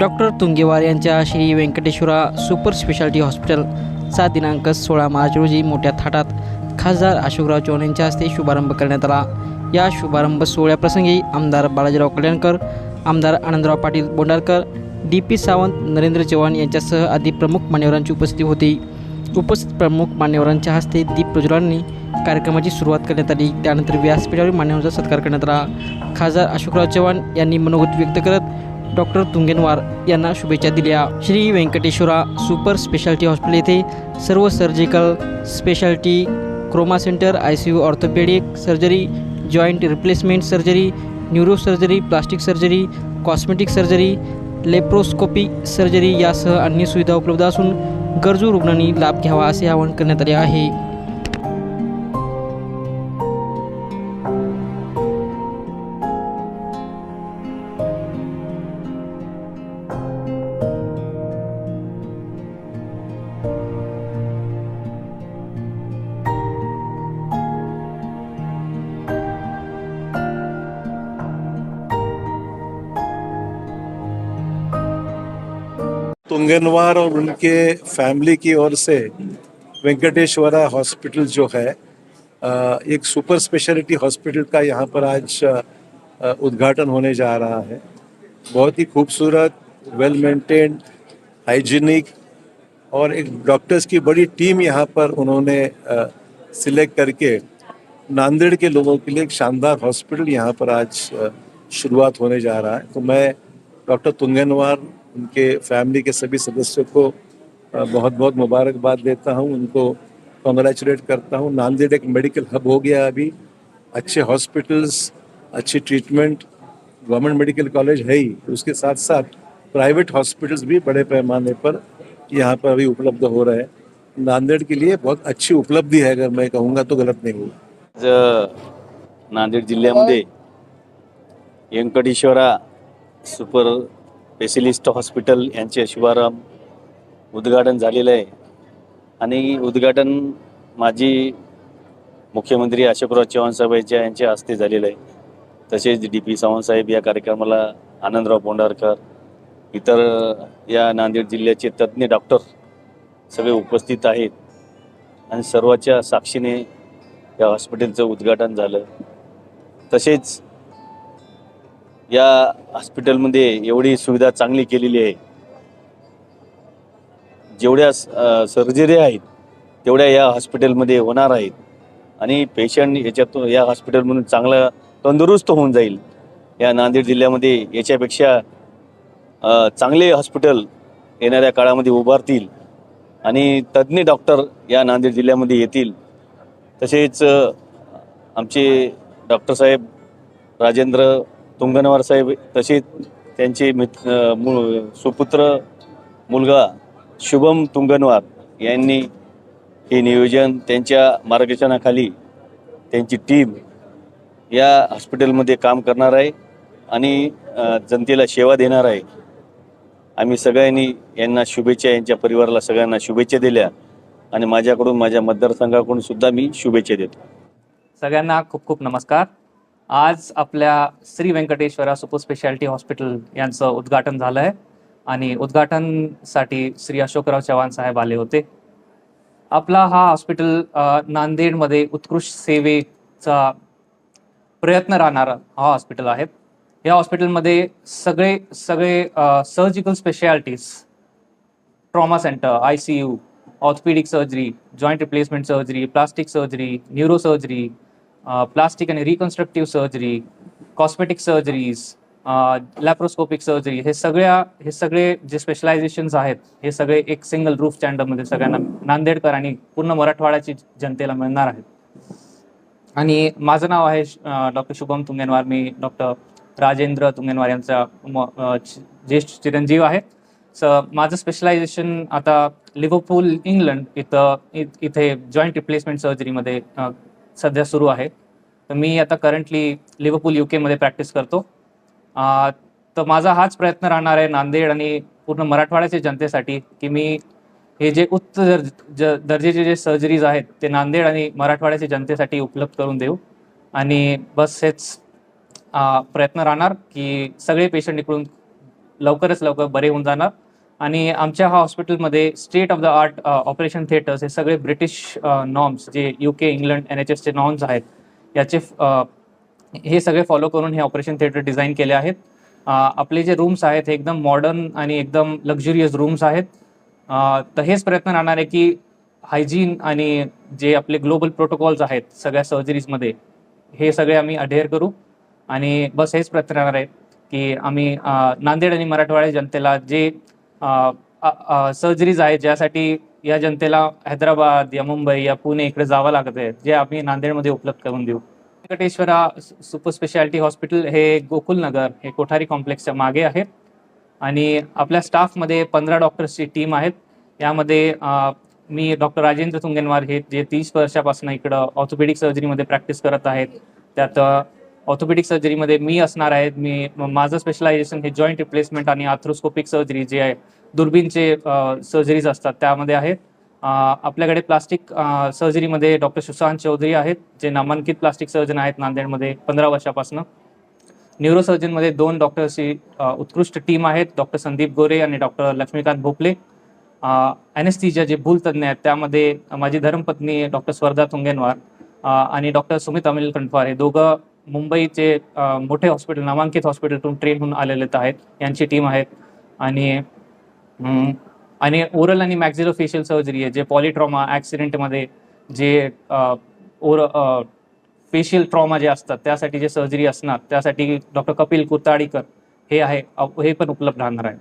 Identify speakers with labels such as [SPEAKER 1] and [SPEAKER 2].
[SPEAKER 1] Doctor Tungewar यांच्या Shri Venkateshwara super speciality हॉस्पिटलचा दिनांक सोळा मार्च रोजी मोठ्या थाटात. खासदार अशोकराव चव्हाण यांच्या हस्ते शुभारंभ करण्यात आला. या शुभारंभ सोहळ्याप्रसंगी आमदार बालाजीराव कल्याणकर आमदार आनंदराव पाटील बोंडारकर डी पी सावंत नरेंद्र चव्हाण यांच्यासह आदी प्रमुख मान्यवरांची उपस्थिती होती. उपस्थित प्रमुख मान्यवरांच्या हस्ते दीप प्रज्वलांनी कार्यक्रमाची सुरुवात करण्यात आली. त्यानंतर व्यासपीठावरील मान्यवरांचा सत्कार करण्यात आला. खासदार अशोकराव चव्हाण यांनी मनोगत व्यक्त करत डॉक्टर तुंगेनवार यांना शुभेच्छा दिल्या. Shri Venkateshwara super speciality hospital येथे सर्व surgical speciality trauma centre I C U orthopaedic surgery joint replacement surgery neuro surgery plastic surgery cosmetic surgery laparoscopy surgery यासह अन्य सुविधा उपलब्ध असून गरजू रुग्णांनी लाभ घ्यावा असे आवाहन करण्यात आले आहे.
[SPEAKER 2] तुंगनवार और उनके फैमिली की ओर से वेंकटेश्वरा हॉस्पिटल जो है एक सुपर स्पेशलिटी हॉस्पिटल का यहाँ पर आज उद्घाटन होने जा रहा है। बहुत ही खूबसूरत वेल मेंटेन्ड हाइजीनिक और एक डॉक्टर्स की बड़ी टीम यहाँ पर उन्होंने सिलेक्ट करके नांदेड़ के लोगों के लिए एक शानदार हॉस्पिटल यहाँ पर आज शुरुआत होने जा रहा है। तो मैं डॉक्टर तुंगनवार उनके फैमिली के सभी सदस्यों को बहुत बहुत मुबारकबाद देता हूँ, उनको कॉन्ग्रेचुलेट करता हूँ। नांदेड़ एक मेडिकल हब हो गया अभी। अच्छे हॉस्पिटल्स अच्छी ट्रीटमेंट गवर्नमेंट मेडिकल कॉलेज है ही। उसके साथ साथ प्राइवेट हॉस्पिटल्स भी बड़े पैमाने पर यहाँ पर अभी उपलब्ध हो रहे हैं। नांदेड़ के लिए बहुत अच्छी उपलब्धि है, अगर मैं कहूँगा तो गलत नहीं होगा
[SPEAKER 3] आज नांदेड जिल्ह्यामध्ये, व्यंकटेश्वरा सुपर स्पेशलिस्ट हॉस्पिटल यांचे शुभारंभ. उद्घाटन झालेलं आहे. आणि उद्घाटन माजी मुख्यमंत्री अशोकराव चव्हाणसाहेबांच्या यांच्या हस्ते झालेलं आहे. तसेच डी पी सावंत साहेब या कार्यक्रमाला आनंदराव पोंडारकर इतर या नांदेड जिल्ह्याचे तज्ज्ञ डॉक्टर सगळे उपस्थित आहेत. आणि सर्वाच्या साक्षीने या हॉस्पिटलचं उद्घाटन झालं. तसेच या हॉस्पिटलमध्ये एवढी सुविधा चांगली केलेली आहे. जेवढ्या सर्जरी आहेत तेवढ्या या हॉस्पिटलमध्ये होणार आहेत. आणि पेशंट याच्यातून या हॉस्पिटलमधून चांगला तंदुरुस्त होऊन जाईल. या नांदेड जिल्ह्यामध्ये याच्यापेक्षा चांगले हॉस्पिटल येणाऱ्या काळामध्ये उभारतील. आणि तज्ज्ञ डॉक्टर या नांदेड जिल्ह्यामध्ये येतील. तसेच आमचे डॉक्टर साहेब राजेंद्र तुंगनवार साहेब तसेच त्यांचे मित मु सुपुत्र मुलगा शुभम तुंगनवार यांनी हे नियोजन त्यांच्या मार्गदर्शनाखाली त्यांची टीम या हॉस्पिटलमध्ये काम करणार आहे आणि जनतेला सेवा देणार आहे. आम्ही सगळ्यांनी यांना शुभेच्छा यांच्या परिवाराला सगळ्यांना शुभेच्छा दिल्या आणि माझ्याकडून माझ्या मतदारसंघाकडून सुद्धा मी शुभेच्छा देतो.
[SPEAKER 4] सगळ्यांना खूप खूप नमस्कार. आज आपल्या Shri Venkateshwara super speciality hospital यांचं उद्घाटन झालं आहे आणि उद्घाटनसाठी श्री अशोकराव चव्हाण साहेब आले होते. आपला हा हॉस्पिटल नांदेडमध्ये उत्कृष्ट सेवेचा प्रयत्न राहणारा हा हॉस्पिटल आहे. या हॉस्पिटलमध्ये सगळे सगळे surgical specialities trauma centre I C U orthopaedic surgery joint replacement surgery plastic surgery neuro surgery plastic आणि reconstructive surgery cosmetic surgeries laparoscopic surgery हे सगळ्या हे सगळे जे स्पेशलायझेशन्स आहेत हे सगळे एक सिंगल रूफ स्टँडमध्ये सगळ्यांना नांदेडकर आणि पूर्ण मराठवाड्याची जनतेला मिळणार आहेत. आणि माझं नाव आहे डॉक्टर शुभम तुंगेनवार. मी डॉक्टर राजेंद्र तुंगेनवार यांचा ज्येष्ठ चिरंजीव आहे. स माझं स्पेशलायझेशन आता लिव्हरपूल इंग्लंड इथं इथे जॉईंट रिप्लेसमेंट सर्जरीमध्ये सध्या सुरू आहे. तर मी आता करंटली लिव्हरपूल यू केमध्ये प्रॅक्टिस करतो. तर माझा हाच प्रयत्न राहणार आहे नांदेड आणि पूर्ण मराठवाड्याच्या जनतेसाठी की मी हे जे उच्च दर्ज ज- जे सर्जरीज आहेत ते नांदेड आणि मराठवाड्याच्या जनतेसाठी उपलब्ध करून देऊ. आणि बस हेच प्रयत्न राहणार की सगळे पेशंट इकडून लवकरच लवकर बरे होऊन जाणार. आणि आमच्या हा हॉस्पिटलमध्ये state of the art operation theatres हे सगळे ब्रिटिश नॉर्म्स जे U K England N H एसचे नॉर्म्स आहेत याचे हे सगळे फॉलो करून हे ऑपरेशन थिएटर डिझाईन केले आहेत. आपले जे रूम्स आहेत हे एकदम मॉडर्न आणि एकदम लक्झुरियस रूम्स आहेत. तर हेच प्रयत्न राहणार आहे की हायजीन आणि जे आपले ग्लोबल प्रोटोकॉल्स आहेत सगळ्या सर्जरीजमध्ये हे सगळे आम्ही अडेअर करू. आणि बस हेच प्रयत्न राहणार आहे की आम्ही नांदेड आणि मराठवाड्या जनतेला जे सर्जरीज आहेत ज्यासाठी या जनतेला हैदराबाद या मुंबई या पुणे इकडे जावं लागत आहे जे आम्ही नांदेडमध्ये उपलब्ध करून देऊ. व्यंकटेश्वरा सुपर स्पेशालिटी हॉस्पिटल हे गोकुलनगर हे कोठारी कॉम्प्लेक्सच्या मागे आहे. आणि आपल्या स्टाफमध्ये पंधरा डॉक्टर्सची टीम आहेत. यामध्ये मी डॉक्टर राजेंद्र तुंगेनवार हे जे तीस वर्षापासून इकडं ऑर्थोपेडिक सर्जरीमध्ये प्रॅक्टिस करत आहेत. त्यात ऑर्थोपेडिक सर्जरीमध्ये मी असणार आहे. मी माझं स्पेशलायझेशन हे जॉईंट रिप्लेसमेंट आणि आर्थ्रोस्कोपिक सर्जरी जे आहे दुर्बीनचे सर्जरीज असतात त्यामध्ये आहे. आपल्याकडे प्लास्टिक सर्जरीमध्ये डॉक्टर सुशांत चौधरी आहेत जे नामांकित प्लास्टिक सर्जन आहेत नांदेडमध्ये पंधरा वर्षापासून. न्यूरोसर्जनमध्ये दोन डॉक्टर्सची उत्कृष्ट टीम आहेत डॉक्टर संदीप गोरे आणि डॉक्टर लक्ष्मीकांत भोपले. ॲनेस्थीजिया जे भूलतज्ञ आहेत त्यामध्ये माझी धर्मपत्नी डॉक्टर स्वर्धा तुंगेनवार आणि डॉक्टर सुमित अमिल कंठवार हे दोघं मुंबईचे मोठे हॉस्पिटल नामांकित हॉस्पिटलतून ट्रेन होऊन आलेले आहेत. यांची टीम आहेत. आणि आणि ओरल आणि मॅक्झिलो फेशियल सर्जरी आहे. जे पॉलिट्रॉमा ॲक्सिडेंटमध्ये जे ओर फेशियल ट्रॉमा जे असतात त्यासाठी जे सर्जरी असणार त्यासाठी डॉक्टर कपिल कुताडीकर हे आहे हे पण उपलब्ध राहणार आहे.